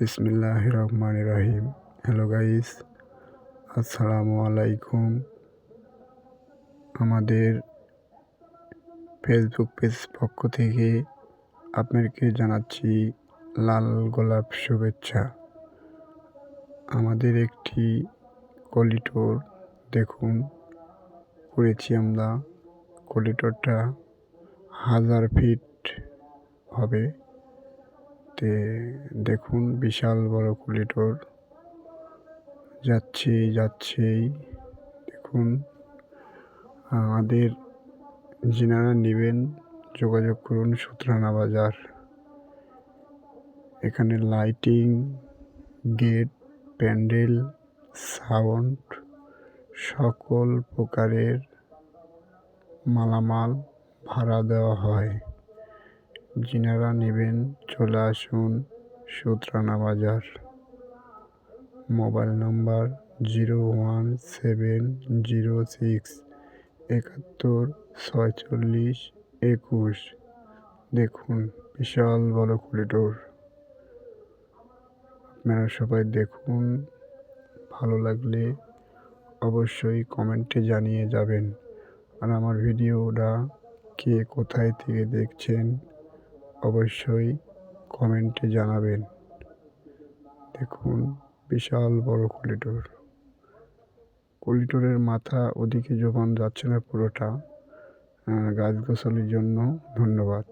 বিসমিল্লাহ রহমান রাহিম hello guys, আসসালামু আলাইকুম। আমাদের ফেসবুক পেজ পক্ষ থেকে আপনাদেরকে জানাচ্ছি লাল গোলাপ শুভেচ্ছা। আমাদের একটি কলিটোর দেখুন করেছি আমরা। কলিটোরটা হাজার ফিট হবে। তে দেখুন বিশাল বড় কলিটোর। যাচ্ছে যাচ্ছেই দেখুন। আমাদের যিনারা নেবেন, যোগাযোগ করুন সুতরানা বাজার। এখানে লাইটিং, গেট, প্যান্ডেল, সাউন্ড, সকল প্রকারের মালামাল ভাড়া দেওয়া হয়। যিনারা নেবেন চলে আসুন সুতরানা বাজার। Mobile number zero one seven zero six একাত্তর ছয়চল্লিশ একুশ। দেখুন, বিশাল বড় করিডোর। আপনারা সবাই দেখুন, ভালো লাগলে অবশ্যই কমেন্টে জানিয়ে যাবেন। আর আমার ভিডিওটা কে কোথায় থেকে দেখছেন, অবশ্যই কমেন্টে জানাবেন। দেখুন, বিশাল বড় কলিডোর। কলিডোরের মাথা ওদিকে যখন যাচ্ছে না পুরোটা। গাছগাছালির জন্য ধন্যবাদ।